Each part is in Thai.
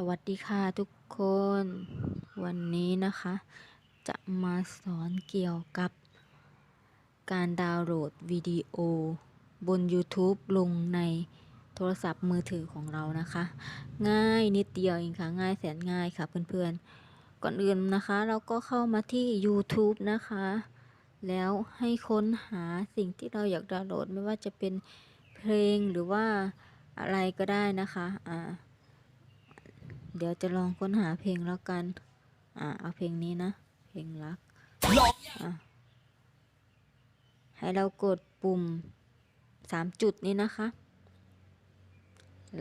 สวัสดีค่ะทุกคน วันนี้นะคะ จะมาสอนเกี่ยวกับ การดาวน์โหลดวิดีโอ บน YouTube ลงในโทรศัพท์มือถือของเรานะคะ ง่ายนิดเดียวเองค่ะ ง่ายแสนง่ายค่ะเพื่อนๆ ก่อนอื่นนะคะ เราก็เข้ามาที่ YouTube นะคะ แล้วให้ค้นหาสิ่งที่เราอยากดาวน์โหลดไม่ว่าจะเป็นเพลงหรือว่าอะไรก็ได้นะคะ อ่า เดี๋ยวจะลองค้นหาเพลงแล้วกัน อ่าเอาเพลงนี้นะ เพลงรักอะให้เรากดปุ่มสามจุดนี้นะคะ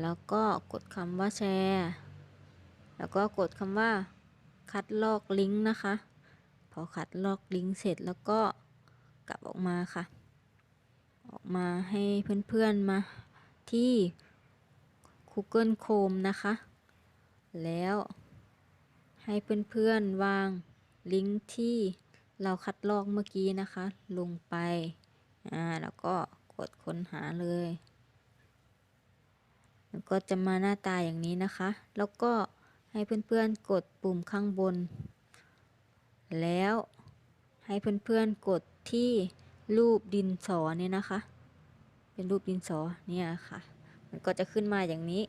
แล้วก็กดคำว่าแชร์ แล้วก็กดคำว่าคัดลอกลิงก์นะคะ พอคัดลอกลิงก์เสร็จแล้วก็กลับออกมาค่ะ ออกมาให้เพื่อนๆมาที่ Google Chrome นะคะ แล้ว ให้เพื่อนๆวางลิงก์ที่เราคัดลอกเมื่อกี้นะคะ ลงไป อ่า แล้วก็กดค้นหาเลย มันก็จะมาหน้าตาอย่างนี้นะคะ แล้วก็ให้เพื่อนๆกดปุ่มข้างบน แล้วให้เพื่อนๆกดที่รูปดินสอเนี่ยนะคะ เป็นรูปดินสอเนี่ยค่ะ มันก็จะขึ้นมาอย่างนี้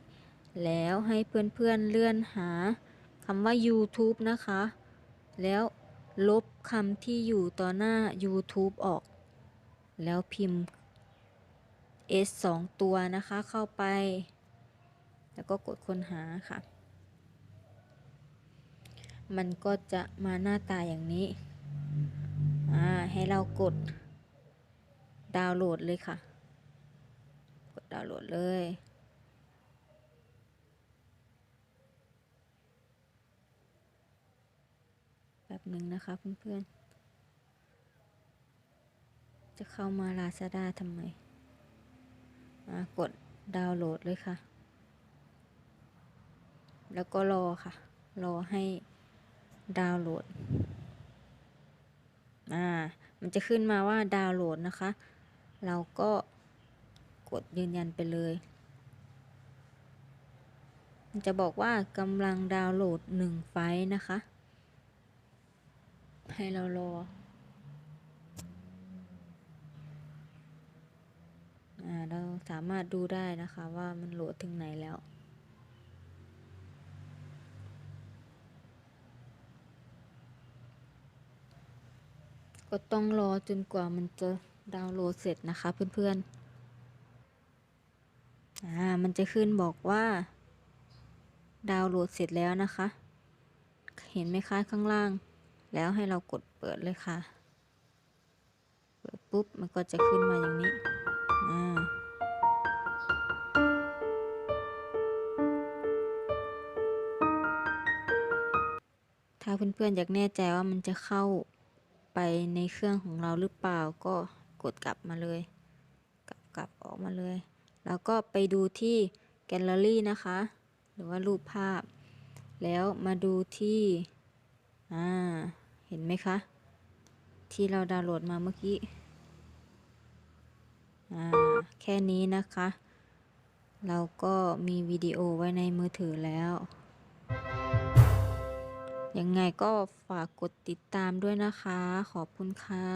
แล้วให้เพื่อนๆเลื่อนหาคำว่า YouTube นะคะ แล้วลบคำที่อยู่ต่อหน้า YouTube ออก แล้วพิมพ์ S สองตัวนะคะเข้าไป แล้วก็กดค้นหาค่ะ มันก็จะมาหน้าตาอย่างนี้ อ่า ให้เรากดดาวน์โหลดเลยค่ะ กดดาวน์โหลดเลย แบบหนึ่งนะคะเพื่อนๆ จะเข้ามาลาซาด้าทำไมกดดาวน์โหลดเลยค่ะ แล้วก็รอค่ะ รอให้ดาวน์โหลด อ่า มันจะขึ้นมาว่าดาวน์โหลดนะคะ เราก็กดยืนยันไปเลย มันจะบอกว่ากำลังดาวน์โหลดหนึ่งไฟล์นะคะ ให้เรารออ่าเราสามารถดูได้นะคะว่ามันโหลดถึงไหนแล้วก็ต้องรอจนกว่ามันจะดาวน์โหลดเสร็จนะคะเพื่อนๆ อ่า มันจะขึ้นบอกว่า ดาวน์โหลดเสร็จแล้วนะคะ เห็นไหมคะข้างล่าง แล้วให้เรากดเปิดเลยค่ะ เปิดปุ๊บมันก็จะขึ้นมาอย่างนี้อ่าถ้าเพื่อนๆอยากแน่ใจว่ามันจะเข้าไปในเครื่องของเราหรือเปล่าก็กดกลับมาเลย กลับกลับออกมาเลย แล้วก็ไปดูที่แกลเลอรี่นะคะ หรือว่ารูปภาพ แล้วมาดูที่ อ่า เห็นไหมคะ ที่เราดาวน์โหลดมาเมื่อกี้ อ่า แค่นี้นะคะ เราก็มีวิดีโอไว้ในมือถือแล้ว ยังไงก็ฝากกดติดตามด้วยนะคะ ขอบคุณค่ะ